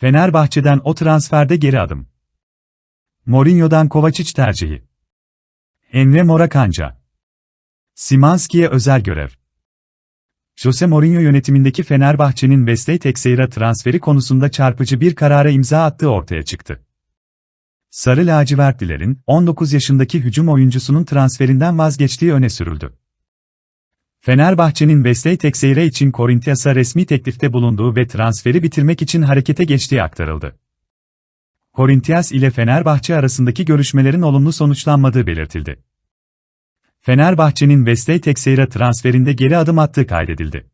Fenerbahçe'den o transferde geri adım. Mourinho'dan Kovacic tercihi. Emre Morakanca. Simanski'ye özel görev. Jose Mourinho yönetimindeki Fenerbahçe'nin Wesley Teixeira transferi konusunda çarpıcı bir karara imza attığı ortaya çıktı. Sarı lacivertlilerin 19 yaşındaki hücum oyuncusunun transferinden vazgeçtiği öne sürüldü. Fenerbahçe'nin Wesley Teixeira için Corinthians'a resmi teklifte bulunduğu ve transferi bitirmek için harekete geçtiği aktarıldı. Corinthians ile Fenerbahçe arasındaki görüşmelerin olumlu sonuçlanmadığı belirtildi. Fenerbahçe'nin Wesley Teixeira transferinde geri adım attığı kaydedildi.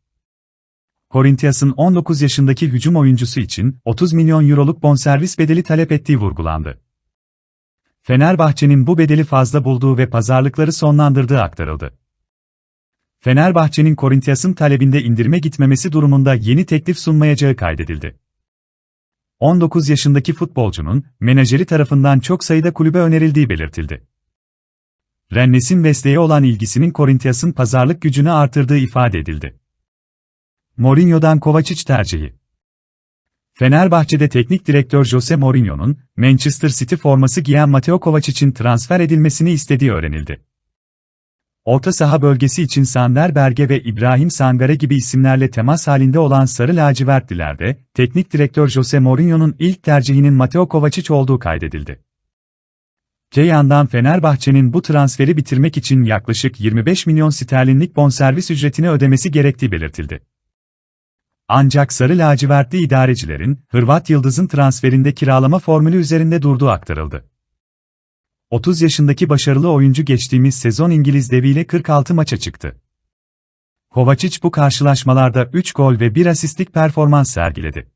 Corinthians'ın 19 yaşındaki hücum oyuncusu için 30 milyon euroluk bonservis bedeli talep ettiği vurgulandı. Fenerbahçe'nin bu bedeli fazla bulduğu ve pazarlıkları sonlandırdığı aktarıldı. Fenerbahçe'nin Corinthians'ın talebinde indirme gitmemesi durumunda yeni teklif sunmayacağı kaydedildi. 19 yaşındaki futbolcunun, menajeri tarafından çok sayıda kulübe önerildiği belirtildi. Rennes'in Wesley'e olan ilgisinin Corinthians'ın pazarlık gücünü artırdığı ifade edildi. Mourinho'dan Kovacic tercihi Fenerbahçe'de teknik direktör Jose Mourinho'nun, Manchester City forması giyen Mateo Kovacic'in transfer edilmesini istediği öğrenildi. Orta saha bölgesi için Sander Berge ve İbrahim Sangare gibi isimlerle temas halinde olan Sarı Lacivertlilerde, teknik direktör Jose Mourinho'nun ilk tercihinin Mateo Kovacic olduğu kaydedildi. Te yandan Fenerbahçe'nin bu transferi bitirmek için yaklaşık 25 milyon sterlinlik bonservis ücretini ödemesi gerektiği belirtildi. Ancak Sarı Lacivertli idarecilerin, Hırvat Yıldız'ın transferinde kiralama formülü üzerinde durduğu aktarıldı. 30 yaşındaki başarılı oyuncu geçtiğimiz sezon İngiliz deviyle 46 maça çıktı. Kovacic bu karşılaşmalarda 3 gol ve 1 asistlik performans sergiledi.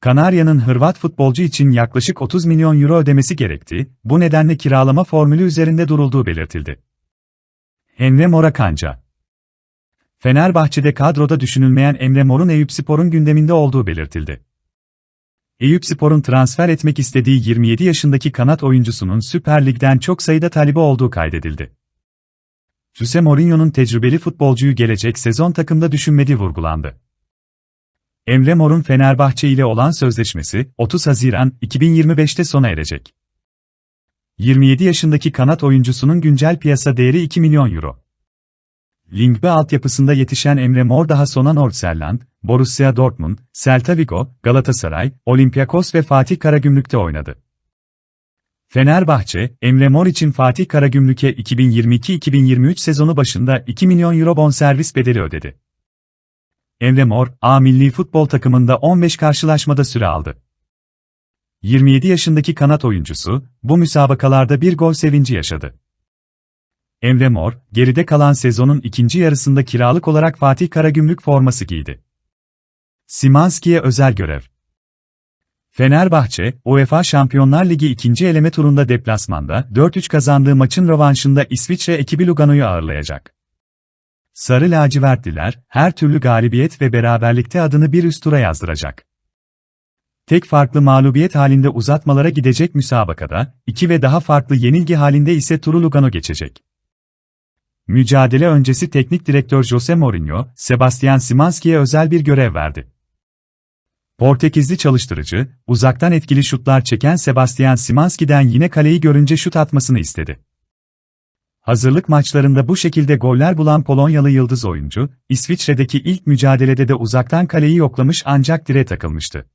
Kanarya'nın Hırvat futbolcu için yaklaşık 30 milyon euro ödemesi gerekti, bu nedenle kiralama formülü üzerinde durulduğu belirtildi. Emre Morakanca Fenerbahçe'de kadroda düşünülmeyen Emre Mor'un Eyüpspor'un gündeminde olduğu belirtildi. Eyüpspor'un transfer etmek istediği 27 yaşındaki kanat oyuncusunun Süper Lig'den çok sayıda talibi olduğu kaydedildi. Jose Mourinho'nun tecrübeli futbolcuyu gelecek sezon takımda düşünmediği vurgulandı. Emre Mor'un Fenerbahçe ile olan sözleşmesi 30 Haziran 2025'te sona erecek. 27 yaşındaki kanat oyuncusunun güncel piyasa değeri 2 milyon euro. Lingbe altyapısında yetişen Emre Mor daha sonra Nordsjælland, Borussia Dortmund, Celta Vigo, Galatasaray, Olympiakos ve Fatih Karagümrük'te oynadı. Fenerbahçe, Emre Mor için Fatih Karagümrük'e 2022-2023 sezonu başında 2 milyon euro bonservis bedeli ödedi. Emre Mor, A milli futbol takımında 15 karşılaşmada süre aldı. 27 yaşındaki kanat oyuncusu, bu müsabakalarda bir gol sevinci yaşadı. Emre Mor, geride kalan sezonun ikinci yarısında kiralık olarak Fatih Karagümrük forması giydi. Simanski'ye özel görev. Fenerbahçe, UEFA Şampiyonlar Ligi ikinci eleme turunda deplasmanda 4-3 kazandığı maçın rövanşında İsviçre ekibi Lugano'yu ağırlayacak. Sarı lacivertliler, her türlü galibiyet ve beraberlikte adını bir üst tura yazdıracak. Tek farklı mağlubiyet halinde uzatmalara gidecek müsabakada, iki ve daha farklı yenilgi halinde ise turu Lugano geçecek. Mücadele öncesi teknik direktör Jose Mourinho, Sebastian Szymanski'ye özel bir görev verdi. Portekizli çalıştırıcı, uzaktan etkili şutlar çeken Sebastian Szymanski'den yine kaleyi görünce şut atmasını istedi. Hazırlık maçlarında bu şekilde goller bulan Polonyalı yıldız oyuncu, İsviçre'deki ilk mücadelede de uzaktan kaleyi yoklamış ancak dire takılmıştı.